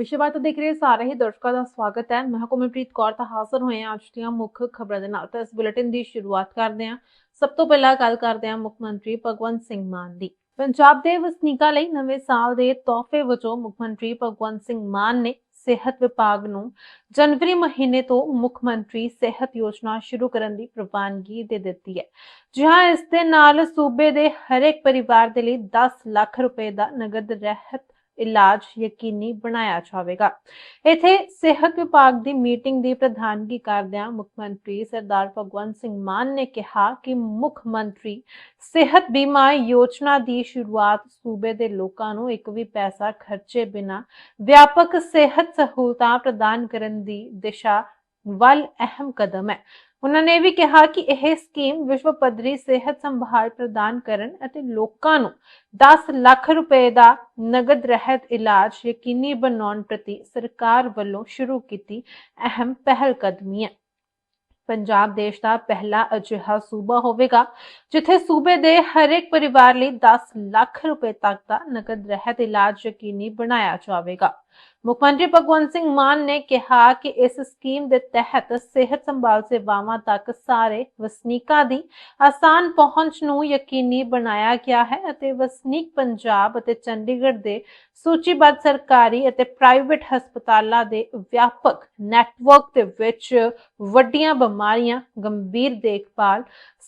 ਵਿਸ਼ਵਾਤ ਦੇਖ ਰਹੇ ਸਾਰੇ ਹੀ ਦਰਸ਼ਕਾਂ ਦਾ ਸਵਾਗਤ ਹੈ। ਮੈਂ ਕੋਮਲਪ੍ਰੀਤ ਕੌਰ, ਤਾਂ ਹਾਜ਼ਰ ਹੋਏ ਹਾਂ ਅੱਜ ਦੀਆਂ ਮੁੱਖ ਖਬਰਾਂ ਦੇ ਨਾਲ। ਤਾਂ ਇਸ ਬੁਲੇਟਿਨ ਦੀ ਸ਼ੁਰੂਆਤ ਕਰਦੇ ਹਾਂ। ਸਭ ਤੋਂ ਪਹਿਲਾਂ ਗੱਲ ਕਰਦੇ ਹਾਂ ਮੁੱਖ ਮੰਤਰੀ ਭਗਵੰਤ ਸਿੰਘ ਮਾਨ ਦੀ। ਪੰਜਾਬ ਦੇ ਵਸਨੀਕਾਂ ਲਈ ਨਵੇਂ ਸਾਲ ਦੇ ਤੋਹਫੇ ਵਜੋਂ ਮੁੱਖ ਮੰਤਰੀ ਭਗਵੰਤ ਸਿੰਘ ਮਾਨ ਨੇ ਸਿਹਤ ਵਿਭਾਗ ਨੂੰ ਜਨਵਰੀ ਮਹੀਨੇ ਤੋਂ ਮੁੱਖ ਮੰਤਰੀ ਸਿਹਤ ਯੋਜਨਾ ਸ਼ੁਰੂ ਕਰਨ ਦੀ ਪ੍ਰਵਾਨਗੀ ਦੇ ਦਿੱਤੀ ਹੈ। ਜਿਹਾਂ ਇਸ ਦੇ ਨਾਲ ਸੂਬੇ ਦੇ ਹਰੇਕ ਪਰਿਵਾਰ ਦੇ ਲਈ 10 ਲੱਖ ਰੁਪਏ ਦਾ ਨਗਦ ਰਹਿਤ ਇਲਾਜ ਯਕੀਨੀ ਬਣਾਇਆ ਜਾਵੇਗਾ। ਇਥੇ ਸਿਹਤ ਵਿਭਾਗ ਦੀ ਮੀਟਿੰਗ ਦੀ ਪ੍ਰਧਾਨਗੀ ਕਰਦਿਆਂ ਮੁੱਖ ਮੰਤਰੀ ਸਰਦਾਰ ਭਗਵੰਤ ਸਿੰਘ ਮਾਨ ਨੇ ਕਿਹਾ ਕਿ ਮੁੱਖ ਮੰਤਰੀ ਸਿਹਤ ਬੀਮਾ ਯੋਜਨਾ ਦੀ ਸ਼ੁਰੂਆਤ ਸੂਬੇ ਦੇ ਲੋਕਾਂ ਨੂੰ ਇੱਕ ਵੀ ਪੈਸਾ ਖਰਚੇ ਬਿਨਾ ਵਿਆਪਕ ਸਿਹਤ ਸਹੂਲਤਾਂ ਪ੍ਰਦਾਨ ਕਰਨ ਦੀ ਦਿਸ਼ਾ ਵੱਲ ਅਹਿਮ ਕਦਮ ਹੈ। ਉਹਨਾਂ ਨੇ ਇਹ ਵੀ ਕਿਹਾ ਕਿ ਇਹ ਸਕੀਮ ਵਿਸ਼ਵ ਪੱਧਰੀ ਸਿਹਤ ਸੰਭਾਲ ਪ੍ਰਦਾਨ ਕਰਨ ਅਤੇ ਲੋਕਾਂ ਨੂੰ 10 ਲੱਖ ਰੁਪਏ ਦਾ ਨਗਦ ਰਹਿਤ ਇਲਾਜ ਯਕੀਨੀ ਬਣਾਉਣ ਪ੍ਰਤੀ ਸਰਕਾਰ ਵੱਲੋਂ ਸ਼ੁਰੂ ਕੀਤੀ ਅਹਿਮ ਪਹਿਲ ਕਦਮੀ ਹੈ ਪੰਜਾਬ ਦੇਸ਼ ਦਾ ਪਹਿਲਾ ਅਜਿਹਾ ਸੂਬਾ ਹੋਵੇਗਾ, ਜਿੱਥੇ ਸੂਬੇ ਦੇ ਹਰੇਕ ਪਰਿਵਾਰ ਲਈ 10 ਲੱਖ ਰੁਪਏ ਤੱਕ ਦਾ ਨਕਦ ਰਹਿਤ ਇਲਾਜ ਯਕੀਨੀ ਬਣਾਇਆ ਜਾਵੇਗਾ। ਮੁੱਖ ਮੰਤਰੀ ਭਗਵੰਤ ਸਿੰਘ ਮਾਨ ਨੇ ਕਿਹਾ ਕਿ ਇਸ ਸਕੀਮ ਦੇ ਤਹਿਤ ਸਿਹਤ ਸੰਭਾਲ ਸੇਵਾਵਾਂ ਤੱਕ ਸਾਰੇ ਵਸਨੀਕਾਂ ਦੀ ਆਸਾਨ ਪਹੁੰਚ ਨੂੰ ਯਕੀਨੀ ਬਣਾਇਆ ਗਿਆ ਹੈ ਅਤੇ ਵਸਨੀਕ ਪੰਜਾਬ ਅਤੇ ਚੰਡੀਗੜ੍ਹ ਦੇ ਸੂਚੀਬੱਧ ਸਰਕਾਰੀ ਅਤੇ ਪ੍ਰਾਈਵੇਟ ਹਸਪਤਾਲਾਂ ਦੇ ਵਿਆਪਕ ਨੈਟਵਰਕ ਦੇ ਵਿੱਚ ਵੱਡੀਆਂ ਬਿਮਾਰੀਆਂ, ਗੰਭੀਰ ਦੇਖਭਾਲ,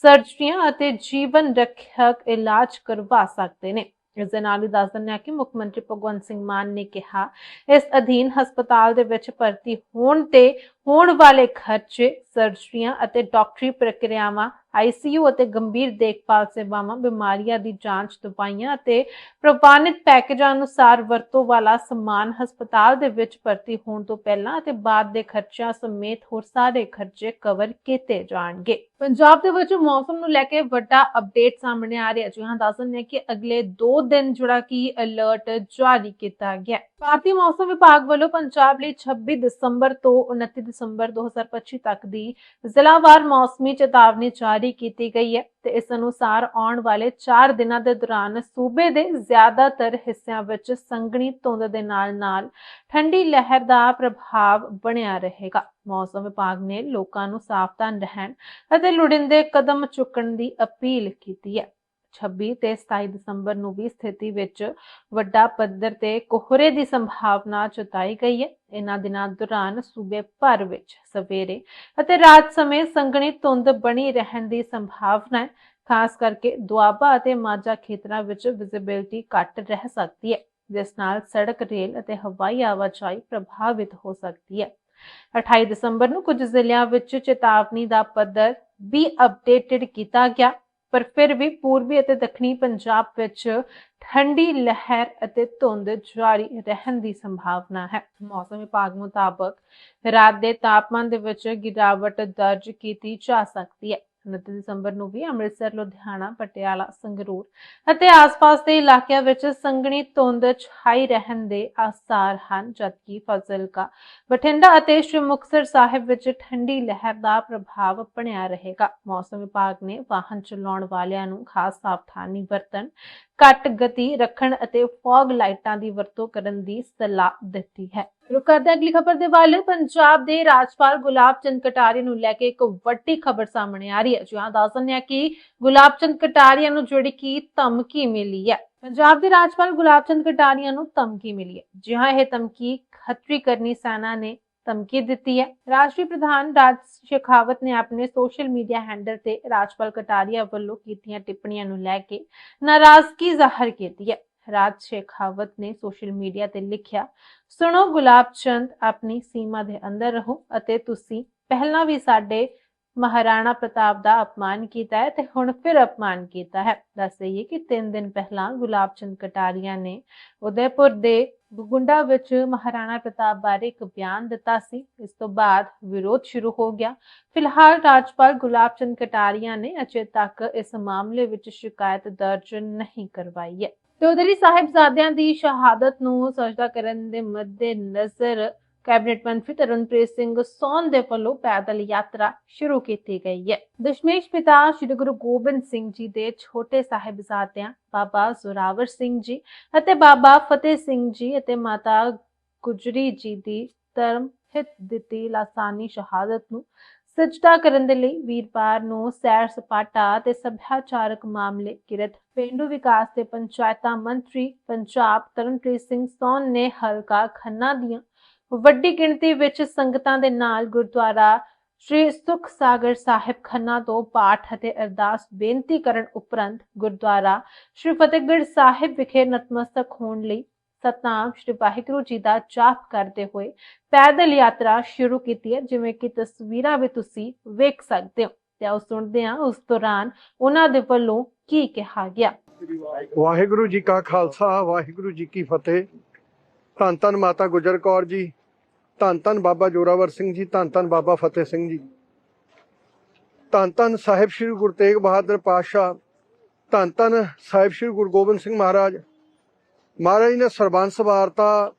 ਸਰਜਰੀਆਂ ਅਤੇ ਜੀਵਨ ਰੱਖਿਅਕ ਇਲਾਜ ਕਰਵਾ ਸਕਦੇ ਨੇ। ਇਸ ਦੇ ਨਾਲ ਹੀ ਦੱਸ ਦਿੰਦੇ ਹਾਂ ਕਿ ਮੁੱਖ ਮੰਤਰੀ ਭਗਵੰਤ ਸਿੰਘ ਮਾਨ ਨੇ ਕਿਹਾ, ਇਸ ਅਧੀਨ ਹਸਪਤਾਲ ਦੇ ਵਿੱਚ ਭਰਤੀ ਹੋਣ ਤੇ ਹੋਣ ਵਾਲੇ ਖਰਚੇ ਸਰਜਰੀਆਂ ਅਤੇ ਡਾਕਟਰੀ ਪ੍ਰਕਿਰਿਆਵਾਂ ਆਈਸੀਯੂ ਅਤੇ ਗੰਭੀਰ ਦੇਖਭਾਲ ਸੇਵਾਵਾਂ, ਬਿਮਾਰੀਆਂ ਦੀ ਜਾਂਚ, ਦਵਾਈਆਂ ਅਤੇ ਪ੍ਰਵਾਨਿਤ ਪੈਕੇਜਾਂ ਅਨੁਸਾਰ ਵਰਤੋਂ ਵਾਲਾ ਸਮਾਨ ਹਸਪਤਾਲ ਦੇ ਵਿੱਚ ਭਰਤੀ ਹੋਣ ਤੋਂ ਪਹਿਲਾਂ ਅਤੇ ਬਾਅਦ ਦੇ ਖਰਚਿਆਂ ਸਮੇਤ ਹੋਰ ਸਾਰੇ ਖਰਚੇ ਕਵਰ ਕੀਤੇ ਜਾਣਗੇ। ਪੰਜਾਬ ਦੇ ਵਿੱਚ ਮੌਸਮ ਨੂੰ ਲੈ ਕੇ ਵੱਡਾ ਅਪਡੇਟ ਸਾਹਮਣੇ ਆ ਰਿਹਾ। ਜੀ ਹਾਂ ਦੱਸ ਦਿੰਦੇ ਹਾਂ ਕਿ ਅਗਲੇ 2 ਦਿਨ ਜਿਹੜਾ ਕਿ ਅਲਰਟ ਜਾਰੀ ਕੀਤਾ ਗਿਆ। ਭਾਰਤੀ ਮੌਸਮ ਵਿਭਾਗ ਵੱਲੋਂ ਪੰਜਾਬ ਲਈ 26 ਦਸੰਬਰ ਤੋਂ 29 ਦਸੰਬਰ 2025 ਤੱਕ ਦੀ ਜ਼ਿਲ੍ਹਾਵਾਰ ਮੌਸਮੀ ਚੇਤਾਵਨੀ ਜਾਰੀ ਕੀਤੀ ਗਈ ਹੈ ਤੇ ਇਸ ਅਨੁਸਾਰ ਆਉਣ ਵਾਲੇ 4 ਦਿਨਾਂ ਦੇ ਦੌਰਾਨ ਸੂਬੇ ਦੇ ਜ਼ਿਆਦਾਤਰ ਹਿੱਸਿਆਂ ਵਿੱਚ ਸੰਘਣੀ ਧੁੰਦ ਦੇ ਨਾਲ-ਨਾਲ ਠੰਡੀ ਲਹਿਰ ਦਾ ਪ੍ਰਭਾਵ ਬਣਿਆ ਰਹੇਗਾ। ਮੌਸਮ ਵਿਭਾਗ ਨੇ ਲੋਕਾਂ ਨੂੰ ਸਾਵਧਾਨ ਰਹਿਣ ਅਤੇ ਲੋੜੀਂਦੇ ਕਦਮ ਚੁੱਕਣ ਦੀ ਅਪੀਲ ਕੀਤੀ ਹੈ। 26 ਤੇ 27 ਦਸੰਬਰ ਨੂੰ ਵੀ ਸਥਿਤੀ ਵਿੱਚ ਵੱਡਾ ਪੱਧਰ ਤੇ ਕੋਹਰੇ ਦੀ ਸੰਭਾਵਨਾ ਜਤਾਈ ਗਈ ਹੈ। ਇਹਨਾਂ ਦਿਨਾਂ ਦੌਰਾਨ ਸੂਬੇ ਭਰ ਵਿੱਚ ਸਵੇਰੇ ਅਤੇ ਰਾਤ ਸਮੇਂ ਸੰਘਣੀ ਧੁੰਦ ਬਣੀ ਰਹਿਣ ਦੀ ਸੰਭਾਵਨਾ ਹੈ। ਖਾਸ ਕਰਕੇ ਦੁਆਬਾ ਅਤੇ ਮਾਝਾ ਖੇਤਰਾਂ ਵਿੱਚ ਵਿਜ਼ਿਬਿਲਟੀ ਘੱਟ ਰਹਿ ਸਕਦੀ ਹੈ, ਜਿਸ ਨਾਲ ਸੜਕ, ਰੇਲ ਅਤੇ ਹਵਾਈ ਆਵਾਜਾਈ ਪ੍ਰਭਾਵਿਤ ਹੋ ਸਕਦੀ ਹੈ। 28 ਦਸੰਬਰ ਨੂੰ ਕੁਝ ਜ਼ਿਲ੍ਹਿਆਂ ਵਿੱਚ ਚੇਤਾਵਨੀ ਦਾ ਪੱਧਰ ਵੀ ਅਪਡੇਟਡ ਕੀਤਾ ਗਿਆ। ਪਰ ਫਿਰ ਵੀ ਪੂਰਬੀ ਅਤੇ ਦੱਖਣੀ ਪੰਜਾਬ ਵਿੱਚ ਠੰਡੀ ਲਹਿਰ ਅਤੇ ਧੁੰਦ ਜਾਰੀ ਰਹਿਣ ਦੀ ਸੰਭਾਵਨਾ ਹੈ। ਮੌਸਮ ਵਿਭਾਗ ਮੁਤਾਬਕ ਰਾਤ ਦੇ ਤਾਪਮਾਨ ਦੇ ਵਿੱਚ ਗਿਰਾਵਟ ਦਰਜ ਕੀਤੀ ਜਾ ਸਕਦੀ ਹੈ। 29 ਦਸੰਬਰ ਨੂੰ ਵੀ ਅੰਮ੍ਰਿਤਸਰ, ਲੁਧਿਆਣਾ, ਪਟਿਆਲਾ, ਸੰਗਰੂਰ ਅਤੇ ਆਸ-ਪਾਸ ਦੇ ਇਲਾਕਿਆਂ ਵਿੱਚ ਸੰਘਣੀ ਧੁੰਦ ਛਾਈ ਰਹਿਣ ਦੇ ਆਸਾਰ ਹਨ, ਜਦਕਿ ਫਜ਼ਿਲਕਾ ਬਠਿੰਡਾ ਅਤੇ ਸ਼੍ਰੀ ਮੁਕਤਸਰ ਸਾਹਿਬ ਵਿੱਚ ਠੰਡੀ ਲਹਿਰ ਦਾ ਪ੍ਰਭਾਵ ਬਣਿਆ ਰਹੇਗਾ। ਮੌਸਮ ਵਿਭਾਗ ਨੇ ਵਾਹਨ ਚਲਾਉਣ ਵਾਲਿਆਂ ਨੂੰ ਖਾਸ ਸਾਵਧਾਨੀ ਵਰਤਣ, ਘੱਟ ਗਤੀ ਰੱਖਣ ਅਤੇ ਫੌਗ ਲਾਈਟਾਂ ਦੀ ਵਰਤੋਂ ਕਰਨ ਦੀ ਸਲਾਹ ਦਿੱਤੀ ਹੈ। ਰੁਕ ਕਰਦੇ ਹਾਂ ਅਗਲੀ ਖਬਰ ਦੇ ਵੱਲ। ਪੰਜਾਬ ਦੇ ਰਾਜਪਾਲ ਗੁਲਾਬ ਚੰਦ ਕਟਾਰੀਆ ਨੂੰ ਲੈ ਕੇ ਇੱਕ ਵੱਡੀ ਖਬਰ ਸਾਹਮਣੇ ਆ ਰਹੀ ਹੈ। ਜੋ ਦੱਸ ਦਿੰਦੇ ਹਾਂ ਕਿ ਗੁਲਾਬ ਚੰਦ ਕਟਾਰੀਆ ਨੂੰ ਜਿਹੜੀ ਕਿ ਧਮਕੀ ਮਿਲੀ ਹੈ। ਪੰਜਾਬ ਦੇ ਰਾਜਪਾਲ ਗੁਲਾਬ ਚੰਦ ਕਟਾਰੀਆ ਨੂੰ ਧਮਕੀ ਮਿਲੀ ਹੈ। ਜੀ ਇਹ ਧਮਕੀ ਖੱਤਰੀ ਕਰਨੀ ਸੈਨਾ ਨੇ ਧਮਕੀ ਦਿੱਤੀ ਹੈ। ਰਾਸ਼ਟਰੀ ਪ੍ਰਧਾਨ ਰਾਜ ਸ਼ੇਖਾਵਤ ਨੇ ਆਪਣੇ ਸੋਸ਼ਲ ਮੀਡੀਆ ਹੈਂਡਲ ਤੇ ਰਾਜਪਾਲ ਕਟਾਰੀਆ ਵੱਲੋਂ ਕੀਤੀਆਂ ਟਿੱਪਣੀਆਂ ਨੂੰ ਲੈ ਕੇ ਨਾਰਾਜ਼ਗੀ ਜ਼ਾਹਰ ਕੀਤੀ ਹੈ। ਰਾਜ ਸ਼ੇਖਾਵਤ ਨੇ ਸੋਸ਼ਲ ਮੀਡੀਆ ਤੇ ਲਿਖਿਆ, ਸੁਣੋ ਗੁਲਾਬ ਚੰਦ, ਆਪਣੀ ਸੀਮਾ ਦੇ ਅੰਦਰ ਰਹੋ ਅਤੇ ਤੁਸੀਂ ਪਹਿਲਾਂ ਵੀ ਸਾਡੇ ਮਹਾਰਾਣਾ ਪ੍ਰਤਾਪ ਦਾ ਅਪਮਾਨ ਕੀਤਾ ਹੈ ਤੇ ਹੁਣ ਫਿਰ ਅਪਮਾਨ ਕੀਤਾ ਹੈ। ਦੱਸ ਦਈਏ ਕਿ 3 ਦਿਨ ਪਹਿਲਾਂ ਗੁਲਾਬ ਚੰਦ ਕਟਾਰੀਆ ਨੇ ਉਦੈਪੁਰ ਦੇ ਗੁੰਡਾ ਵਿੱਚ ਮਹਾਰਾਣਾ ਪ੍ਰਤਾਪ ਬਾਰੇ ਇੱਕ ਬਿਆਨ ਦਿੱਤਾ ਸੀ। ਇਸ ਤੋਂ ਬਾਅਦ ਵਿਰੋਧ ਸ਼ੁਰੂ ਹੋ ਗਿਆ। ਫਿਲਹਾਲ ਰਾਜਪਾਲ ਗੁਲਾਬ ਚੰਦ ਕਟਾਰੀਆ ਨੇ ਅਜੇ ਤੱਕ ਇਸ ਮਾਮਲੇ ਵਿੱਚ ਸ਼ਿਕਾਇਤ ਦਰਜ ਨਹੀਂ ਕਰਵਾਈ ਹੈ। ਤੇ ਉਧਰ ਸਾਹਿਬਜ਼ਾਦਿਆਂ ਦੀ ਸ਼ਹਾਦਤ ਨੂੰ ਸਜਦਾ ਕਰਨ ਦੇ ਮੱਦੇ ਨਜ਼ਰ ਕੈਬਨਿਟ ਮੰਤਰੀ ਤਰਨਪ੍ਰੀਤ ਸਿੰਘ ਸੌਨ ਦੇ ਵੱਲੋਂ ਪੈਦਲ ਯਾਤਰਾ ਸ਼ੁਰੂ ਕੀਤੀ ਗਈ ਹੈ। ਦਸ਼ਮੇਸ਼ ਪਿਤਾ ਸ੍ਰੀ ਗੁਰੂ ਗੋਬਿੰਦ ਸਿੰਘ ਜੀ ਦੇ ਛੋਟੇ ਸਾਹਿਬਜ਼ਾਦਿਆਂ ਬਾਬਾ ਜ਼ੋਰਾਵਰ ਸਿੰਘ ਜੀ ਅਤੇ ਬਾਬਾ ਫਤਿਹ ਸਿੰਘ ਜੀ ਅਤੇ ਮਾਤਾ ਗੁਜਰੀ ਜੀ ਦੀ ਧਰਮ ਹਿਤ ਦਿੱਤੀ ਲਾਸਾਨੀ ਸ਼ਹਾਦਤ ਨੂੰ ਸਜਦਾ ਕਰਨ ਦੇ ਲਈ ਵੀਰਵਾਰ ਨੂੰ ਸੈਰ ਸਪਾਟਾ ਤੇ ਸਭਿਆਚਾਰਕ ਮਾਮਲੇ ਕਿਰਤ ਪੇਂਡੂ ਵਿਕਾਸ ਤੇ ਪੰਚਾਇਤਾਂ ਮੰਤਰੀ ਪੰਜਾਬ ਤਰਨਪ੍ਰੀਤ ਸਿੰਘ ਸੋਨ ਨੇ ਹਲਕਾ ਖੰਨਾ ਦੀਆਂ ਵੱਡੀ ਗਿਣਤੀ ਵਿੱਚ ਸੰਗਤਾਂ ਦੇ ਨਾਲ ਗੁਰਦੁਆਰਾ ਸ਼੍ਰੀ ਸੁਖ ਸਾਗਰ ਸਾਹਿਬ ਖੰਨਾ ਤੋਂ ਪਾਠ ਅਤੇ ਅਰਦਾਸ ਬੇਨਤੀ ਕਰਨ ਉਪਰੰਤ ਗੁਰਦੁਆਰਾ ਸ਼੍ਰੀ ਫਤਿਹਗੜ੍ਹ ਸਾਹਿਬ ਵਿਖੇ ਨਤਮਸਤਕ ਹੋਣ ਲਈ ਸਤਨਾਮ ਸ਼੍ਰੀ ਵਾਹਿਗੁਰੂ ਜੀ ਦਾ ਜਾਪ ਕਰਦੇ ਹੋਏ ਪੈਦਲ ਯਾਤਰਾ ਸ਼ੁਰੂ ਕੀਤੀ ਹੈ, ਜਿਵੇਂ ਕਿ ਤਸਵੀਰਾਂ ਵਿੱਚ ਤੁਸੀਂ ਵੇਖ ਸਕਦੇ ਹੋ। ਤੇ ਆਓ ਸੁਣਦੇ ਹਾਂ ਉਸ ਦੌਰਾਨ ਉਹਨਾਂ ਦੇ ਵੱਲੋਂ ਕੀ ਕਿਹਾ ਗਿਆ। ਵਾਹਿਗੁਰੂ ਜੀ ਕਾ ਖਾਲਸਾ, ਵਾਹਿਗੁਰੂ ਜੀ ਕੀ ਫਤਿਹ। ਧੰਨ ਧੰਨ ਮਾਤਾ ਗੁਜਰ ਕੌਰ ਜੀ ਧੰਨ ਧੰਨ ਬਾਬਾ ਜੋਰਾਵਰ ਸਿੰਘ ਜੀ, ਧੰਨ ਧੰਨ ਬਾਬਾ ਫਤਿਹ ਸਿੰਘ ਜੀ। ਧੰਨ ਧੰਨ ਸਾਹਿਬ ਸ੍ਰੀ ਗੁਰੂ ਤੇਗ ਬਹਾਦਰ ਪਾਤਸ਼ਾਹ, ਧੰਨ ਧੰਨ ਸਾਹਿਬ ਸ੍ਰੀ ਗੁਰੂ ਗੋਬਿੰਦ ਸਿੰਘ ਮਹਾਰਾਜ। ਮਹਾਰਾਜ ਨੇ ਸਰਬੰਸ ਵਾਰਤਾ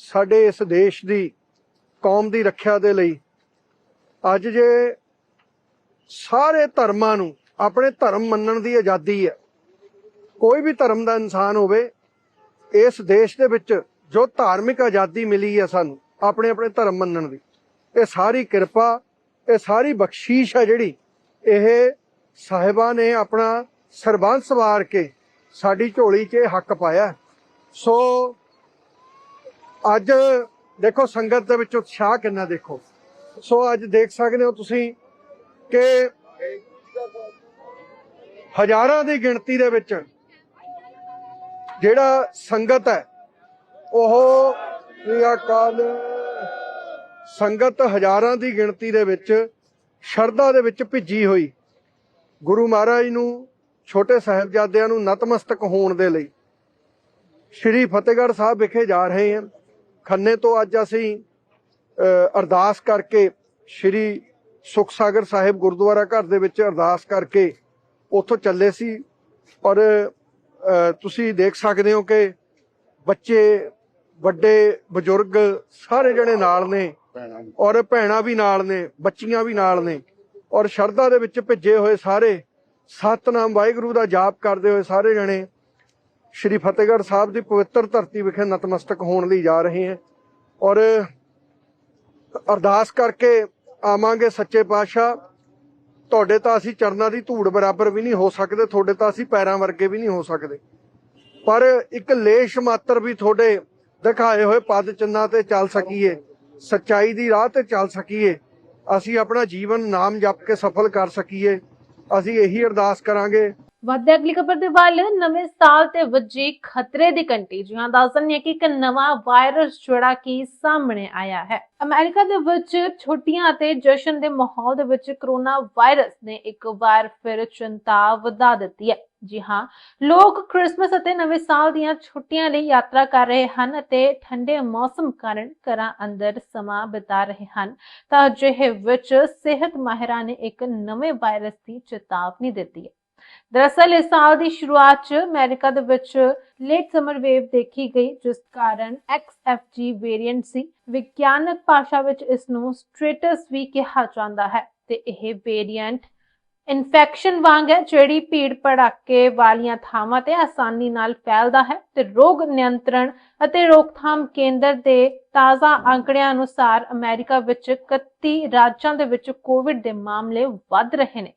ਸਾਡੇ ਇਸ ਦੇਸ਼ ਦੀ, ਕੌਮ ਦੀ ਰੱਖਿਆ ਦੇ ਲਈ। ਅੱਜ ਜੇ ਸਾਰੇ ਧਰਮਾਂ ਨੂੰ ਆਪਣੇ ਧਰਮ ਮੰਨਣ ਦੀ ਆਜ਼ਾਦੀ ਹੈ, ਕੋਈ ਵੀ ਧਰਮ ਦਾ ਇਨਸਾਨ ਹੋਵੇ, ਇਸ ਦੇਸ਼ ਦੇ ਵਿੱਚ ਜੋ ਧਾਰਮਿਕ ਆਜ਼ਾਦੀ ਮਿਲੀ ਹੈ ਸਾਨੂੰ ਆਪਣੇ ਆਪਣੇ ਧਰਮ ਮੰਨਣ ਦੀ। ਇਹ ਸਾਰੀ ਕਿਰਪਾ, ਇਹ ਸਾਰੀ ਬਖਸ਼ੀਸ਼ ਹੈ ਜਿਹੜੀ ਇਹ ਸਾਹਿਬਾਂ ਨੇ ਆਪਣਾ ਸਰਬੰਸ ਵਾਰ ਕੇ ਸਾਡੀ ਝੋਲੀ 'ਚ ਇਹ ਹੱਕ ਪਾਇਆ। ਸੋ ਅੱਜ ਦੇਖੋ ਸੰਗਤ ਦੇ ਵਿੱਚ ਉਤਸ਼ਾਹ ਕਿੰਨਾ ਦੇਖੋ। ਸੋ ਅੱਜ ਦੇਖ ਸਕਦੇ ਹੋ ਤੁਸੀਂ ਕਿ ਹਜ਼ਾਰਾਂ ਦੀ ਗਿਣਤੀ ਦੇ ਵਿੱਚ ਜਿਹੜਾ ਸੰਗਤ ਹੈ, ਉਹ ਸ੍ਰੀ ਅਕਾਲ। ਸੰਗਤ ਹਜ਼ਾਰਾਂ ਦੀ ਗਿਣਤੀ ਦੇ ਵਿੱਚ ਸ਼ਰਧਾ ਦੇ ਵਿੱਚ ਭਿੱਜੀ ਹੋਈ। ਗੁਰੂ ਮਹਾਰਾਜ ਨੂੰ, ਛੋਟੇ ਸਾਹਿਬਜ਼ਾਦਿਆਂ ਨੂੰ ਨਤਮਸਤਕ ਹੋਣ ਦੇ ਲਈ ਸ਼੍ਰੀ ਫਤਿਹਗੜ੍ਹ ਸਾਹਿਬ ਵਿਖੇ ਜਾ ਰਹੇ ਹਾਂ। ਖੰਨੇ ਤੋਂ ਅੱਜ ਅਸੀਂ ਅਰਦਾਸ ਕਰਕੇ ਸ਼੍ਰੀ ਸੁਖਸਾਗਰ ਸਾਹਿਬ ਗੁਰਦੁਆਰਾ ਘਰ ਦੇ ਵਿੱਚ ਅਰਦਾਸ ਕਰਕੇ ਉੱਥੋਂ ਚੱਲੇ ਸੀ। ਔਰ ਤੁਸੀਂ ਦੇਖ ਸਕਦੇ ਹੋ ਕਿ ਬੱਚੇ, ਵੱਡੇ, ਬਜ਼ੁਰਗ ਸਾਰੇ ਜਣੇ ਨਾਲ ਨੇ। ਔਰ ਭੈਣਾਂ ਵੀ ਨਾਲ ਨੇ, ਬੱਚੀਆਂ ਵੀ ਨਾਲ ਨੇ। ਔਰ ਸ਼ਰਧਾ ਦੇ ਵਿੱਚ ਭਿੱਜੇ ਹੋਏ ਸਾਰੇ, ਸਤਨਾਮ ਵਾਹਿਗੁਰੂ ਦਾ ਜਾਪ ਕਰਦੇ ਹੋਏ ਸਾਰੇ ਜਣੇ ਸ਼੍ਰੀ ਫਤਿਹਗੜ੍ਹ ਸਾਹਿਬ ਦੀ ਪਵਿੱਤਰ ਧਰਤੀ ਵਿਖੇ ਨਤਮਸਤਕ ਹੋਣ ਲਈ ਜਾ ਰਹੇ ਹਨ ਔਰ ਅਰਦਾਸ ਕਰਕੇ ਆਵਾਂਗੇ ਸੱਚੇ ਪਾਤਸ਼ਾਹ। ਤੁਹਾਡੇ ਤਾਂ ਅਸੀਂ ਚਰਨਾਂ ਦੀ ਧੂੜ ਬਰਾਬਰ ਵੀ ਨਹੀਂ ਹੋ ਸਕਦੇ, ਤੁਹਾਡੇ ਤਾਂ ਅਸੀਂ ਪੈਰਾਂ ਵਰਗੇ ਵੀ ਨਹੀਂ ਹੋ ਸਕਦੇ। ਪਰ ਇੱਕ ਲੇਸ਼ ਮਾਤਰ ਵੀ ਤੁਹਾਡੇ ਦਿਖਾਏ ਹੋਏ ਪਦ ਚਿੰਨ੍ਹਾਂ ਤੇ ਚੱਲ ਸਕੀਏ। ਸੱਚਾਈ ਦੀ ਰਾਹ ਤੇ ਚੱਲ ਸਕੀਏ। ਅਸੀਂ ਆਪਣਾ ਜੀਵਨ ਨਾਮ ਜਪ ਕੇ ਸਫਲ ਕਰ ਸਕੀਏ। ਅਸੀਂ ਇਹੀ ਅਰਦਾਸ ਕਰਾਂਗੇ। ਵੱਧਦੇ ਅਗਲੀ ਖਬਰ ਦੇ ਵੱਲ, ਨਵੇਂ ਸਾਲ ਤੇ ਵੱਜੀ ਖਤਰੇ ਦੀ ਘੰਟੀ। ਜੀ ਦੱਸ ਦਿੰਦੇ ਕਿ ਇੱਕ ਨਵਾਂ ਵਾਇਰਸ ਜਿਹੜਾ ਕਿ ਸਾਹਮਣੇ ਆਇਆ ਹੈ। ਅਮਰੀਕਾ ਦੇ ਵਿੱਚ ਛੁੱਟੀਆਂ ਅਤੇ ਜਸ਼ਨ ਦੇ ਮਾਹੌਲ ਦੇ ਵਿੱਚ ਕਰੋਨਾ ਵਾਇਰਸ ਨੇ ਇੱਕ ਵਾਰ ਫਿਰ ਚਿੰਤਾ ਵਧਾ ਦਿੱਤੀ ਹੈ। ਜੀ ਹਾਂ, ਲੋਕ ਕ੍ਰਿਸਮਸ ਅਤੇ ਨਵੇਂ ਸਾਲ ਦੀਆਂ ਛੁੱਟੀਆਂ ਲਈ ਯਾਤਰਾ ਕਰ ਰਹੇ ਹਨ ਅਤੇ ਠੰਡੇ ਮੌਸਮ ਕਾਰਨ ਘਰਾਂ ਅੰਦਰ ਸਮਾਂ ਬਿਤਾ ਰਹੇ ਹਨ। ਤਾਂ ਅਜਿਹੇ ਵਿੱਚ ਸਿਹਤ ਮਾਹਿਰਾਂ ਨੇ ਇੱਕ ਨਵੇਂ ਵਾਇਰਸ ਦੀ ਚੇਤਾਵਨੀ ਦਿੱਤੀ ਹੈ। ਦਰਅਸਲ ਇਸ ਸਾਲ ਦੀ ਸ਼ੁਰੂਆਤ 'ਚ ਅਮਰੀਕਾ ਦੇ ਵਿੱਚ ਲੇਟ ਸਮਰ ਵੇਵ ਦੇਖੀ ਗਈ, ਜਿਸ ਕਾਰਨ XFG ਵੇਰੀਐਂਟ ਸੀ। ਵਿਗਿਆਨਕ ਭਾਸ਼ਾ ਵਿੱਚ ਇਸ ਨੂੰ ਸਟ੍ਰੇਟਸ ਵੀ ਕਿਹਾ ਜਾਂਦਾ ਹੈ ਤੇ ਇਹ ਵੇਰੀਐਂਟ ਇਨਫੈਕਸ਼ਨ ਵਾਂਗ ਹੈ, ਜਿਹੜੀ ਭੀੜ ਭੜਾਕੇ ਵਾਲੀਆਂ ਥਾਵਾਂ ਤੇ ਆਸਾਨੀ ਨਾਲ ਫੈਲਦਾ ਹੈ ਤੇ ਰੋਗ ਨਿਯੰਤਰਣ ਅਤੇ ਰੋਕਥਾਮ ਕੇਂਦਰ ਦੇ ਤਾਜ਼ਾ ਅੰਕੜਿਆਂ ਅਨੁਸਾਰ ਅਮਰੀਕਾ ਵਿੱਚ 31 ਰਾਜਾਂ ਦੇ ਵਿੱਚ ਕੋਵਿਡ ਦੇ ਮਾਮਲੇ ਵੱਧ ਰਹੇ ਨੇ।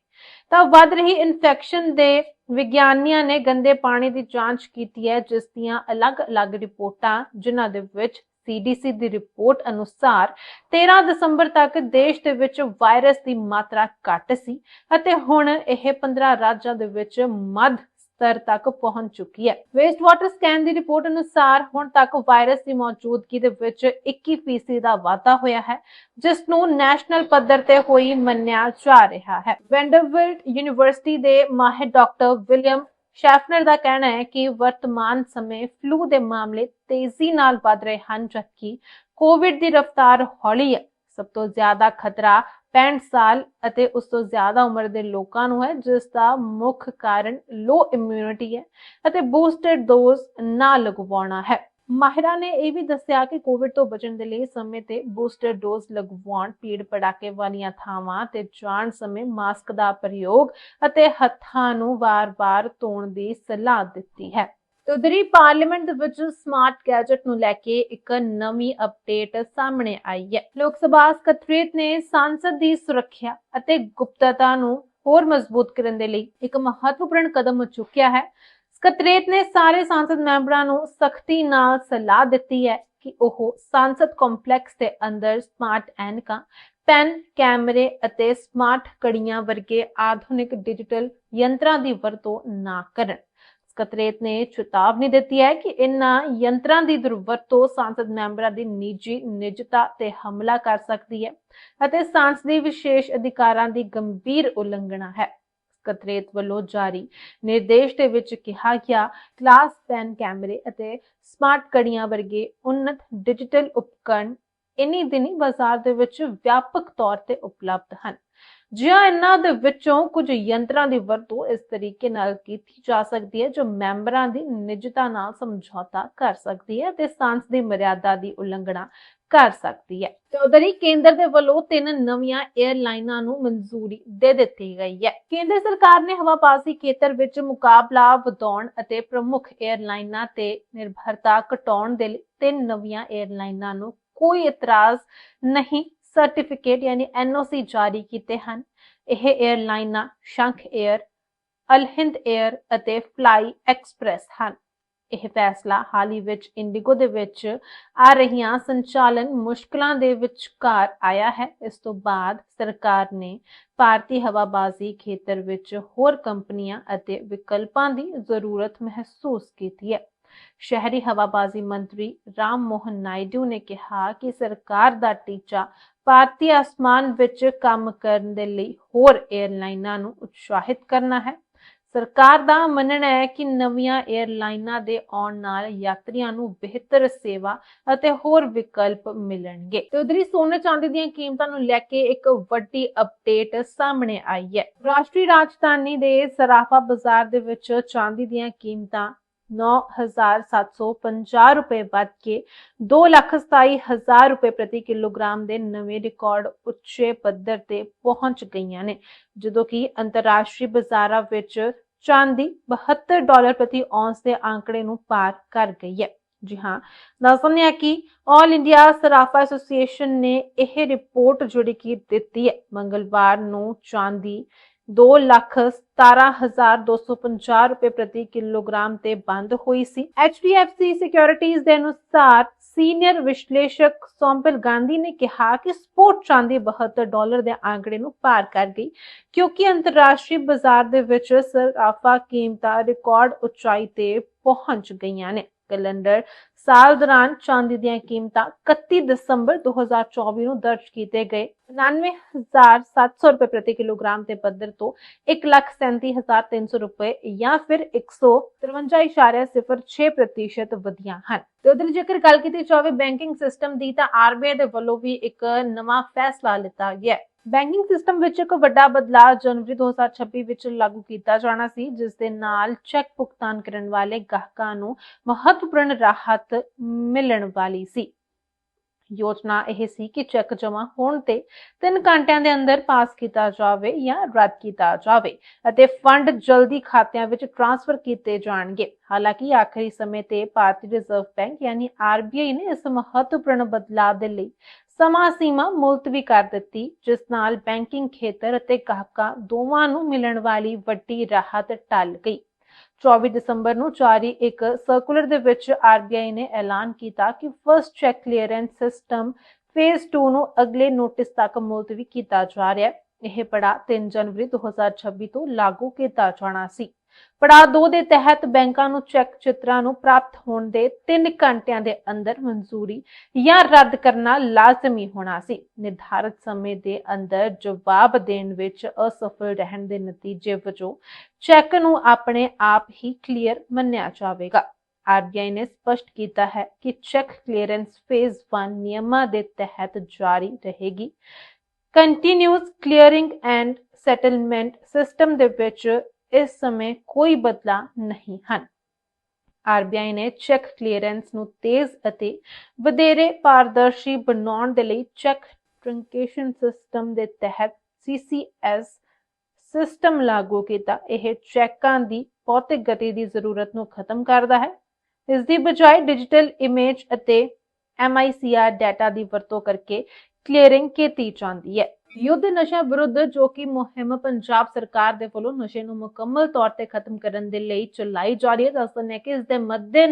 ਤਾਂ ਵੱਧ ਰਹੀ ਇਨਫੈਕਸ਼ਨ ਦੇ ਵਿਗਿਆਨੀਆਂ ਨੇ ਗੰਦੇ ਪਾਣੀ ਦੀ ਜਾਂਚ ਕੀਤੀ ਹੈ, ਜਿਸ ਦੀਆਂ ਅਲੱਗ-ਅਲੱਗ ਰਿਪੋਰਟਾਂ, ਜਿਨ੍ਹਾਂ ਦੇ ਵਿੱਚ CDC ਦੀ ਰਿਪੋਰਟ ਅਨੁਸਾਰ 13 ਦਸੰਬਰ ਤੱਕ ਦੇਸ਼ ਦੇ ਵਿੱਚ ਵਾਇਰਸ ਦੀ ਮਾਤਰਾ ਘੱਟ ਸੀ ਅਤੇ ਹੁਣ ਇਹ 15 ਰਾਜਾਂ ਦੇ ਵਿੱਚ ਮੱਧ ਸਤਰ ਤੱਕ ਪਹੁੰਚ ਚੁੱਕੀ ਹੈ। ਵੇਸਟ ਵਾਟਰ ਸਕੈਨ ਦੀ ਰਿਪੋਰਟ ਅਨੁਸਾਰ ਹੁਣ ਤੱਕ ਵਾਇਰਸ ਦੀ ਮੌਜੂਦਗੀ ਦੇ ਵਿੱਚ 21% ਦਾ ਵਾਧਾ ਹੋਇਆ ਹੈ, ਜਿਸ ਨੂੰ ਨੈਸ਼ਨਲ ਪੱਧਰ ਤੇ ਹੋਈ ਮੰਨਿਆ ਜਾ ਰਿਹਾ ਹੈ। ਵੈਂਡਰਬਿਲਟ ਯੂਨੀਵਰਸਿਟੀ ਦੇ ਮਾਹਿਰ ਡਾਕਟਰ ਵਿਲੀਅਮ ਸ਼ੈਫਨਰ ਦਾ ਕਹਿਣਾ ਹੈ ਕਿ ਵਰਤਮਾਨ ਸਮੇਂ ਫਲੂ ਦੇ ਮਾਮਲੇ ਤੇਜ਼ੀ ਨਾਲ ਵਧ ਰਹੇ ਹਨ, ਜਦਕਿ ਕੋਵਿਡ ਦੀ ਰਫ਼ਤਾਰ ਹੌਲੀ ਹੈ। ਸਭ ਤੋਂ ਜ਼ਿਆਦਾ ਖਤਰਾ 65 ਸਾਲ ਅਤੇ ਉਸ ਤੋਂ ਜ਼ਿਆਦਾ ਉਮਰ ਦੇ ਲੋਕਾਂ ਨੂੰ ਹੈ, ਜਿਸ ਦਾ ਮੁੱਖ ਕਾਰਨ ਲੋ ਇਮਿਊਨਿਟੀ ਹੈ ਅਤੇ ਬੂਸਟਰ ਡੋਜ਼ ਨਾ ਲਗਵਾਉਣਾ ਹੈ। ਮਾਹਿਰਾਂ ਨੇ ਇਹ ਵੀ ਦੱਸਿਆ ਕਿ ਕੋਵਿਡ ਤੋਂ ਬਚਣ ਦੇ ਲਈ ਸਮੇਂ ਤੇ ਬੂਸਟਰ ਡੋਜ਼ ਲਗਵਾਉਣ ਪੀੜ ਪੜਾਕੇ ਵਾਲੀਆਂ ਥਾਵਾਂ ਤੇ ਜਾਣ ਸਮੇਂ ਮਾਸਕ ਦਾ ਪ੍ਰਯੋਗ ਅਤੇ ਹੱਥਾਂ ਨੂੰ ਵਾਰ-ਵਾਰ ਧੋਣ ਦੀ ਸਲਾਹ ਦਿੱਤੀ ਹੈ। ਤੇ ਉਧਰ ਹੀ ਪਾਰਲੀਮੈਂਟ ਦੇ ਵਿੱਚ ਸਮਾਰਟ ਗੈਜਟ ਨੂੰ ਲੈ ਕੇ ਇੱਕ ਨਵੀਂ ਅਪਡੇਟ ਸਾਹਮਣੇ ਆਈ ਹੈ। ਲੋਕ ਸਭਾ ਸਕੱਤਰੇਤ ਨੇ ਸੰਸਦ ਦੀ ਸੁਰੱਖਿਆ ਅਤੇ ਗੁਪਤਤਾ ਨੂੰ ਹੋਰ ਮਜ਼ਬੂਤ ਕਰਨ ਦੇ ਲਈ ਇੱਕ ਮਹੱਤਵਪੂਰਨ ਕਦਮ ਚੁੱਕਿਆ ਹੈ। ਸਕੱਤਰੇਤ ਨੇ ਸਾਰੇ ਸੰਸਦ ਮੈਂਬਰਾਂ ਨੂੰ ਸਖਤੀ ਨਾਲ ਸਲਾਹ ਦਿੱਤੀ ਹੈ ਕਿ ਉਹ ਸੰਸਦ ਕੰਪਲੈਕਸ ਦੇ ਅੰਦਰ ਸਮਾਰਟ ਐਨਕਾਂ, ਪੈਨ, ਕੈਮਰੇ ਅਤੇ ਸਮਾਰਟ ਕੜੀਆਂ ਵਰਗੇ ਆਧੁਨਿਕ ਡਿਜੀਟਲ ਯੰਤਰਾਂ ਦੀ ਵਰਤੋਂ ਨਾ ਕਰਨ। ਸਕੱਤਰੇਤ ਨੇ ਚੇਤਾਵਨੀ ਦਿੱਤੀ ਹੈ ਕਿ ਇਨ੍ਹਾਂ ਯੰਤਰਾਂ ਦੀ ਦੁਰਵਰਤੋਂ ਸੰਸਦ ਮੈਂਬਰਾਂ ਦੀ ਨਿੱਜੀ ਨਿਜਤਾ ਤੇ ਹਮਲਾ ਕਰ ਸਕਦੀ ਹੈ ਅਤੇ ਸੰਸਦੀ ਵਿਸ਼ੇਸ਼ ਅਧਿਕਾਰਾਂ ਦੀ ਗੰਭੀਰ ਉਲੰਘਣਾ ਹੈ। ਸਕੱਤਰੇਤ ਵੱਲੋਂ ਜਾਰੀ ਨਿਰਦੇਸ਼ ਦੇ ਵਿੱਚ ਕਿਹਾ ਗਿਆ ਕਲਾਸ ਪੈਨ, ਕੈਮਰੇ ਅਤੇ ਸਮਾਰਟ ਕੜੀਆਂ ਵਰਗੇ ਉન્નਤ ਡਿਜੀਟਲ ਉਪਕਰਨ ਇਨੀ ਦਿਨੀ ਬਾਜ਼ਾਰ ਦੇ ਵਿੱਚ ਵਿਆਪਕ ਤੌਰ ਤੇ ਉਪਲਬਧ ਹਨ। ਜਿਹਾ ਇਹਨਾਂ ਦੇ ਵਿੱਚੋਂ ਕੁਝ ਯੰਤਰਾਂ ਦੀ ਵਰਤੋਂ ਇਸ ਤਰੀਕੇ ਨਾਲ ਕੀਤੀ ਜਾ ਸਕਦੀ ਹੈ, ਜੋ ਮੈਂਬਰਾਂ ਦੀ ਨਿੱਜਤਾ ਨਾਲ ਸਮਝੌਤਾ ਕਰ ਸਕਦੀ ਹੈ ਤੇ ਸਾਂਸ ਦੀ ਮਰਿਆਦਾ ਦੀ ਉਲੰਘਣਾ ਕਰ ਸਕਦੀ ਹੈ। ਤੇ ਉਧਰ ਹੀ ਕੇਂਦਰ ਦੇ ਵੱਲੋਂ ਤਿੰਨ ਨਵੀਆਂ 에ਅਰਲਾਈਨਾਂ ਨੂੰ ਮਨਜ਼ੂਰੀ ਦੇ ਦਿੱਤੀ ਗਈ ਹੈ। ਕੇਂਦਰ ਸਰਕਾਰ ਨੇ ਹਵਾਪਾਸੀ ਖੇਤਰ ਵਿੱਚ ਮੁਕਾਬਲਾ ਵਧਾਉਣ ਅਤੇ ਪ੍ਰਮੁੱਖ 에ਅਰਲਾਈਨਾਂ ਤੇ ਨਿਰਭਰਤਾ ਘਟਾਉਣ ਦੇ ਲਈ ਤਿੰਨ ਨਵੀਆਂ 에ਅਰਲਾਈਨਾਂ ਨੂੰ ਕੋਈ ਇਤਰਾਜ਼ ਨਹੀਂ ਸਰਟੀਫਿਕੇਟ ਯਾਨੀ ਐਨਓਸੀ ਜਾਰੀ ਕੀਤੇ ਹਨ। ਇਹ 에ਅਰਲਾਈਨਾਂ ਸ਼ੰਖ 에ਅਰ ਅਲਹਿੰਦ 에ਅਰ ਅਤੇ ਫਲਾਈ ਐਕਸਪ੍ਰੈਸ ਹਨ। ਇਹ ਫੈਸਲਾ ਹਾਲ ਹੀ ਵਿੱਚ ਇੰਡੀਗੋ ਦੇ ਵਿੱਚ ਆ ਰਹੀਆਂ ਸੰਚਾਲਨ ਮੁਸ਼ਕਲਾਂ ਦੇ ਵਿਚਕਾਰ ਆਇਆ ਹੈ। ਇਸ ਤੋਂ ਬਾਅਦ ਸਰਕਾਰ ਨੇ ਭਾਰਤੀ ਹਵਾਬਾਜ਼ੀ ਖੇਤਰ ਵਿੱਚ ਹੋਰ ਕੰਪਨੀਆਂ ਅਤੇ ਵਿਕਲਪਾਂ ਦੀ ਜ਼ਰੂਰਤ ਮਹਿਸੂਸ ਕੀਤੀ ਹੈ। ਸ਼ਹਿਰੀ ਹਵਾਬਾਜ਼ੀ ਮੰਤਰੀ ਰਾਮ ਮੋਹਨ ਨਾਇਡੂ ਨੇ ਕਿਹਾ ਕਿ ਸਰਕਾਰ ਦਾ ਟੀਚਾ ਭਾਰਤੀ ਅਸਮਾਨ ਵਿੱਚ ਕੰਮ ਕਰਨ ਦੇ ਲਈ ਹੋਰ 에ਅਰਲਾਈਨਾਂ ਨੂੰ ਉਤਸ਼ਾਹਿਤ ਕਰਨਾ ਹੈ। ਸਰਕਾਰ ਦਾ ਮੰਨਣਾ ਹੈ ਕਿ ਨਵੀਆਂ 에ਅਰਲਾਈਨਾਂ ਦੇ ਆਉਣ ਨਾਲ ਯਾਤਰੀਆਂ ਨੂੰ ਬਿਹਤਰ ਸੇਵਾ ਅਤੇ ਹੋਰ ਵਿਕਲਪ ਮਿਲਣਗੇ। ਤੇ ਉਧਰੀ ਸੋਨੇ ਚਾਂਦੀ ਦੀਆਂ ਕੀਮਤਾਂ ਨੂੰ ਲੈ ਕੇ ਇੱਕ ਵੱਡੀ ਅਪਡੇਟ ਸਾਹਮਣੇ ਆਈ ਹੈ। ਰਾਸ਼ਟਰੀ ਰਾਜਧਾਨੀ ਦੇ ਸਰਾਫਾ ਬਾਜ਼ਾਰ ਦੇ ਵਿੱਚ ਚਾਂਦੀ ਦੀਆਂ ਕੀਮਤਾਂ 9750 ਰੁਪਏ ਵੱਧ ਕੇ 227000 ਰੁਪਏ ਪ੍ਰਤੀ ਕਿਲੋਗ੍ਰਾਮ ਦੇ ਨਵੇਂ ਰਿਕਾਰਡ ਉੱਚੇ ਪੱਧਰ ਤੇ ਪਹੁੰਚ ਗਈਆਂ ਨੇ, ਜਦੋਂ ਕਿ ਅੰਤਰਰਾਸ਼ਟਰੀ ਬਾਜ਼ਾਰਾਂ ਵਿੱਚ ਚਾਂਦੀ 72 ਡਾਲਰ ਪ੍ਰਤੀ ਔਂਸ ਦੇ ਆંકੜੇ ਨੂੰ ਪਾਰ ਕਰ ਗਈ ਹੈ। ਜੀ ਹਾਂ ਦੱਸਦੇ ਹਾਂ ਕਿ ਆਲ ਇੰਡੀਆ ਸਰਾਫਾ ਐਸੋਸੀਏਸ਼ਨ ਨੇ ਇਹ ਰਿਪੋਰਟ ਜਿਹੜੀ ਕਿ ਦਿੱਤੀ ਹੈ, ਮੰਗਲਵਾਰ ਨੂੰ ਚਾਂਦੀ 2 ਲੱਖ 17250 ਰੁਪਏ ਪ੍ਰਤੀ ਕਿਲੋਗ੍ਰਾਮ ਤੇ ਬੰਦ ਹੋਈ ਸੀ। HDFC ਸਿਕਿਉਰਿਟੀਜ਼ ਦੇ ਅਨੁਸਾਰ ਸੀਨੀਅਰ ਵਿਸ਼ਲੇਸ਼ਕ ਸੋਮਪਲ ਗਾਂਧੀ ਨੇ ਕਿਹਾ ਕਿ ਸਪੋਰਟ ਚਾਂਦੀ 72 ਡਾਲਰ ਦੇ ਆંકੜੇ ਨੂੰ ਪਾਰ ਕਰ ਗਈ, ਕਿਉਂਕਿ ਅੰਤਰਰਾਸ਼ਟਰੀ ਬਾਜ਼ਾਰ ਦੇ ਵਿੱਚ ਸਰਾਫਾ ਕੀਮਤਾਂ ਰਿਕਾਰਡ ਉਚਾਈ ਤੇ ਪਹੁੰਚ ਗਈਆਂ ਨੇ। ਕੈਲੰਡਰ ਸਾਲ ਦੌਰਾਨ ਚਾਂਦੀ ਦੀਆਂ ਕੀਮਤਾਂ 31 ਦਸੰਬਰ 2024 ਨੂੰ ਦਰਜ ਕੀਤੇ ਗਏ। 99700 ਰੁਪਏ ਪ੍ਰਤੀ ਕਿਲੋਗ੍ਰਾਮ ਦੇ ਪੱਧਰ ਤੋਂ 137300 ਰੁਪਏ ਜਾਂ ਫਿਰ 153.06% ਵਧੀਆਂ ਹਨ। ਤੇ ਉਧਰ ਜੇਕਰ ਗੱਲ ਕੀਤੀ ਜਾਵੇ ਬੈਂਕਿੰਗ ਸਿਸਟਮ ਦੀ ਤਾਂ ਆਰਬੀਆਈ ਦੇ ਵੱਲੋਂ ਵੀ ਇੱਕ ਨਵਾਂ ਫੈਸਲਾ ਲਿੱਤਾ ਗਿਆ ਬੈਂਕਿੰਗ ਸਿਸਟਮ ਵਿੱਚ ਇੱਕ ਵੱਡਾ ਬਦਲਾਅ ਜਨਵਰੀ 2026 ਵਿੱਚ ਲਾਗੂ ਕੀਤਾ ਜਾਣਾ ਸੀ, ਜਿਸ ਦੇ ਨਾਲ ਚੈੱਕ ਭੁਗਤਾਨ ਕਰਨ ਵਾਲੇ ਗਾਹਕਾਂ ਨੂੰ ਮਹੱਤਵਪੂਰਨ ਰਾਹਤ ਮਿਲਣ ਵਾਲੀ ਸੀ। ਯੋਜਨਾ ਇਹ ਸੀ ਕਿ ਚੈੱਕ ਜਮ੍ਹਾਂ ਹੋਣ ਤੇ 3 ਘੰਟਿਆਂ ਦੇ ਅੰਦਰ ਪਾਸ ਕੀਤਾ ਜਾਵੇ ਜਾਂ ਰੱਦ ਕੀਤਾ ਜਾਵੇ ਅਤੇ ਫੰਡ ਜਲਦੀ ਖਾਤਿਆਂ ਵਿੱਚ ਟ੍ਰਾਂਸਫਰ ਕੀਤੇ ਜਾਣਗੇ। ਹਾਲਾਂਕਿ ਆਖਰੀ ਸਮੇਂ ਤੇ ਭਾਰਤੀ ਰਿਜ਼ਰਵ ਬੈਂਕ ਯਾਨੀ ਆਰਬੀਆਈ ਨੇ ਇਸ ਮਹੱਤਵਪੂਰਨ ਬਦਲਾਅ ਦੇ ਲਈ ਸਮਾਂ ਸੀਮਾ ਮੁਲਤਵੀ ਕਰ ਦਿੱਤੀ, ਜਿਸ ਨਾਲ ਬੈਂਕਿੰਗ ਖੇਤਰ ਅਤੇ ਗਾਹਕਾਂ ਦੋਵਾਂ ਨੂੰ ਮਿਲਣ ਵਾਲੀ ਵੱਡੀ ਰਾਹਤ ਟਲ ਗਈ। 24 ਦਸੰਬਰ ਨੂੰ ਜਾਰੀ ਇੱਕ ਸਰਕੂਲਰ ਦੇ ਵਿੱਚ ਆਰਬੀਆਈ ਨੇ ਐਲਾਨ ਕੀਤਾ ਕਿ first check clearance system phase 2 ਨੂੰ ਅਗਲੇ ਨੋਟਿਸ ਤੱਕ ਮੁਲਤਵੀ ਕੀਤਾ ਜਾ ਰਿਹਾ ਹੈ ਇਹ ਪੜਾ 3 ਜਨਵਰੀ 2026 ਤੋਂ ਲਾਗੂ ਕੀਤਾ ਜਾਣਾ ਸੀ ਪੜਾਅ 2 ਦੇ ਤਹਿਤ ਬੈਂਕਾਂ ਨੂੰ ਚੈੱਕ ਚਿੱਤਰਾਂ ਨੂੰ ਪ੍ਰਾਪਤ ਹੋਣ ਦੇ 3 ਘੰਟਿਆਂ ਦੇ ਅੰਦਰ ਮਨਜ਼ੂਰੀ ਜਾਂ ਰੱਦ ਕਰਨਾ ਲਾਜ਼ਮੀ ਹੋਣਾ ਸੀ। ਨਿਰਧਾਰਤ ਸਮੇਂ ਦੇ ਅੰਦਰ ਜਵਾਬ ਦੇਣ ਵਿੱਚ ਅਸਫਲ ਰਹਿਣ ਦੇ ਨਤੀਜੇ ਵਜੋਂ ਚੈੱਕ ਨੂੰ ਆਪਣੇ ਆਪ ਹੀ ਕਲੀਅਰ ਮੰਨਿਆ ਜਾਵੇਗਾ। ਆਰਬੀਆਈ ਨੇ ਸਪਸ਼ਟ ਕੀਤਾ ਹੈ ਕਿ ਚੈੱਕ ਕਲੀਅਰੈਂਸ ਫੇਜ਼ 1 ਨਿਯਮਾਂ ਦੇ ਤਹਿਤ ਜਾਰੀ ਰਹੇਗੀ। Continuous clearing and settlement system ਦੇ ਵਿੱਚ ਇਸ ਸਮੇਂ ਕੋਈ ਬਦਲਾ ਨਹੀਂ ਹਨ। ਆਰਬੀਆਈ ਨੇ ਚੈੱਕ ਕਲੀਅਰੈਂਸ ਨੂੰ ਤੇਜ਼ ਅਤੇ ਵਧੇਰੇ ਪਾਰਦਰਸ਼ੀ ਬਣਾਉਣ ਦੇ ਲਈ ਚੈੱਕ ਟ੍ਰੰਕੇਸ਼ਨ ਸਿਸਟਮ ਦੇ ਤਹਿਤ CCS ਸਿਸਟਮ ਲਾਗੂ ਕੀਤਾ। ਇਹ ਚੈੱਕਾਂ ਦੀ ਭੌਤਿਕ ਗਤੀ ਦੀ ਜ਼ਰੂਰਤ ਨੂੰ ਖਤਮ ਕਰਦਾ ਹੈ। ਇਸ ਦੀ ਬਜਾਏ ਡਿਜੀਟਲ ਇਮੇਜ ਅਤੇ MICR ਡਾਟਾ ਦੀ ਵਰਤੋਂ ਕਰਕੇ ਕਲੀਅਰਿੰਗ ਕੀਤੀ ਜਾਂਦੀ ਹੈ। ਯੁੱਧ ਨਸ਼ਾ ਵਿਰੁੱਧ ਜੋ ਕਿ ਮੁਹਿੰਮ ਪੰਜਾਬ ਸਰਕਾਰ ਦੇ ਵੱਲੋਂ ਨਸ਼ੇ ਨੂੰ ਮੁਕੰਮਲ ਤੌਰ ਤੇ ਖਤਮ ਕਰਨ ਦੇ ਲਈ ਚਲਾਈ ਜਾ ਰਹੀ ਹੈ ਦੱਸਦੇ ਨੇ ਕਿ ਇਸ ਦੇ ਮੱਦੇ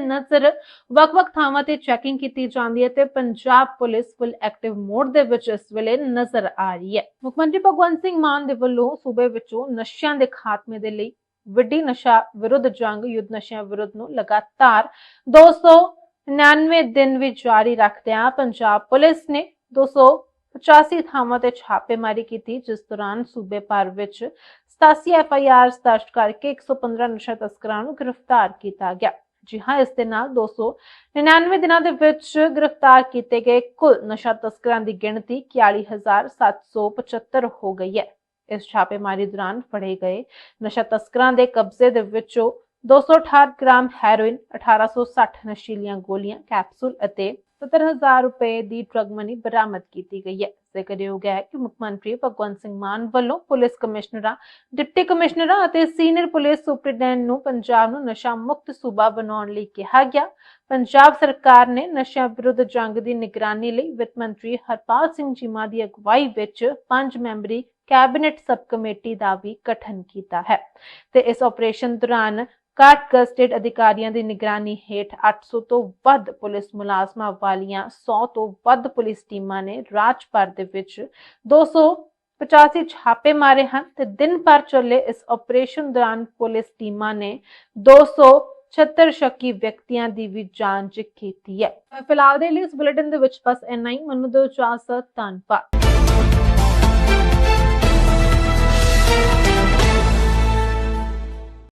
ਵੱਖ-ਵੱਖ ਥਾਵਾਂ ਤੇ ਚੈਕਿੰਗ ਕੀਤੀ ਜਾਂਦੀ ਹੈ ਤੇ Punjab police full active mode ਦੇ ਵਿੱਚ ਇਸ ਵੇਲੇ ਨਜ਼ਰ ਆ ਰਹੀ ਹੈ। ਮੁੱਖ ਮੰਤਰੀ ਭਗਵੰਤ ਸਿੰਘ ਮਾਨ ਦੇ ਵੱਲੋਂ ਸੂਬੇ ਵਿੱਚੋਂ ਨਸ਼ਿਆਂ ਦੇ ਖਾਤਮੇ ਦੇ ਲਈ ਵੱਡੀ ਨਸ਼ਾ ਵਿਰੁੱਧ ਜੰਗ, ਯੁੱਧ ਨਸ਼ਿਆਂ ਵਿਰੁੱਧ ਨੂੰ ਲਗਾਤਾਰ 299 ਦਿਨ ਵੀ ਜਾਰੀ ਰੱਖਦਿਆਂ ਪੰਜਾਬ ਪੁਲਿਸ ਨੇ 285 ਥਾਵਾਂ ਤੇ ਛਾਪੇਮਾਰੀ ਕੀਤੀ, ਜਿਸ ਦੌਰਾਨ ਸੂਬੇ ਭਰ ਵਿੱਚ 87 ਐਫਆਈਆਰ ਦਰਜ ਕਰਕੇ 115 ਨਸ਼ਾ ਤਸਕਰਾਂ ਨੂੰ ਗ੍ਰਿਫਤਾਰ ਕੀਤਾ ਗਿਆ। ਜੀ ਹਾਂ, ਇਸ ਦੇ ਨਾਲ 299 ਦਿਨਾਂ ਦੇ ਵਿੱਚ ਗ੍ਰਿਫਤਾਰ ਕੀਤੇ ਗਏ ਕੁੱਲ ਨਸ਼ਾ ਤਸਕਰਾਂ ਦੀ ਗਿਣਤੀ 41775 ਹੋ ਗਈ ਹੈ। ਇਸ ਛਾਪੇਮਾਰੀ ਦੌਰਾਨ ਫੜੇ ਗਏ ਨਸ਼ਾ ਤਸਕਰਾਂ ਦੇ ਕਬਜ਼ੇ ਦੇ ਵਿੱਚੋਂ 268 ਗ੍ਰਾਮ ਹੈਰੋਇਨ 1860 ਨਸ਼ੀਲੀਆਂ ਗੋਲੀਆਂ, ਕੈਪਸੂਲ ਅਤੇ 70000 ਰੁਪਏ ਦੀ ਡਰਗ ਮਨੀ ਬਰਾਮਦ ਕੀਤੀ ਗਈ ਹੈ। ਜ਼ਿਕਰਯੋਗ ਹੈ ਕਿ ਮੁੱਖ ਮੰਤਰੀ ਭਗਵੰਤ ਸਿੰਘ ਮਾਨ ਵੱਲੋਂ ਪੁਲਿਸ ਕਮਿਸ਼ਨਰਾਂ, ਡਿਪਟੀ ਕਮਿਸ਼ਨਰਾਂ ਅਤੇ ਸੀਨੀਅਰ ਪੁਲਿਸ ਸੁਪਰਡੈਂਟ ਨੂੰ ਪੰਜਾਬ ਨੂੰ ਨਸ਼ਾ ਮੁਕਤ ਸੂਬਾ ਬਣਾਉਣ ਲਈ ਕਿਹਾ ਗਿਆ। ਪੰਜਾਬ ਸਰਕਾਰ ਨੇ ਨਸ਼ਾ ਵਿਰੁੱਧ ਜੰਗ ਦੀ ਨਿਗਰਾਨੀ ਲਈ ਵਿੱਤ ਮੰਤਰੀ ਹਰਪਾਲ ਸਿੰਘ ਚੀਮਾ ਦੀ ਅਗਵਾਈ ਵਿੱਚ ਪੰਜ ਮੈਂਬਰੀ ਕੈਬਨਿਟ ਸਬ ਕਮੇਟੀ ਦਾ ਵੀ ਗਠਨ ਕੀਤਾ ਹੈ। ਤੇ ਇਸ ਆਪਰੇਸ਼ਨ ਦੌਰਾਨ ਕਾਟ ਗਸਟਡ ਅਧਿਕਾਰੀਆਂ ਦੀ ਨਿਗਰਾਨੀ ਹੇਠ 800 ਤੋਂ ਵੱਧ ਪੁਲਿਸ ਮੁਲਾਜ਼ਮਾਂ ਵਾਲੀਆਂ 100 ਤੋਂ ਵੱਧ ਪੁਲਿਸ ਟੀਮਾਂ ਨੇ ਰਾਜ ਭਰ ਦੇ ਵਿੱਚ 285 ਛਾਪੇ ਮਾਰੇ ਹਨ ਤੇ ਦਿਨ ਭਰ ਚੱਲੇ ਇਸ ਆਪਰੇਸ਼ਨ ਦੌਰਾਨ ਪੁਲਿਸ ਟੀਮਾਂ ਨੇ 276 ਸ਼ੱਕੀ ਵਿਅਕਤੀਆਂ ਦੀ ਵੀ ਜਾਂਚ ਕੀਤੀ ਹੈ। ਫਿਲਹਾਲ ਦੇ ਲਈ ਇਸ ਬੁਲੇਟਿਨ ਦੇ ਵਿੱਚ ਬਸ ਇੰਨਾ ਹੀ। ਮੈਨੂੰ ਦੋ ਇਜਾਜ਼ਤ, ਧੰਨਵਾਦ।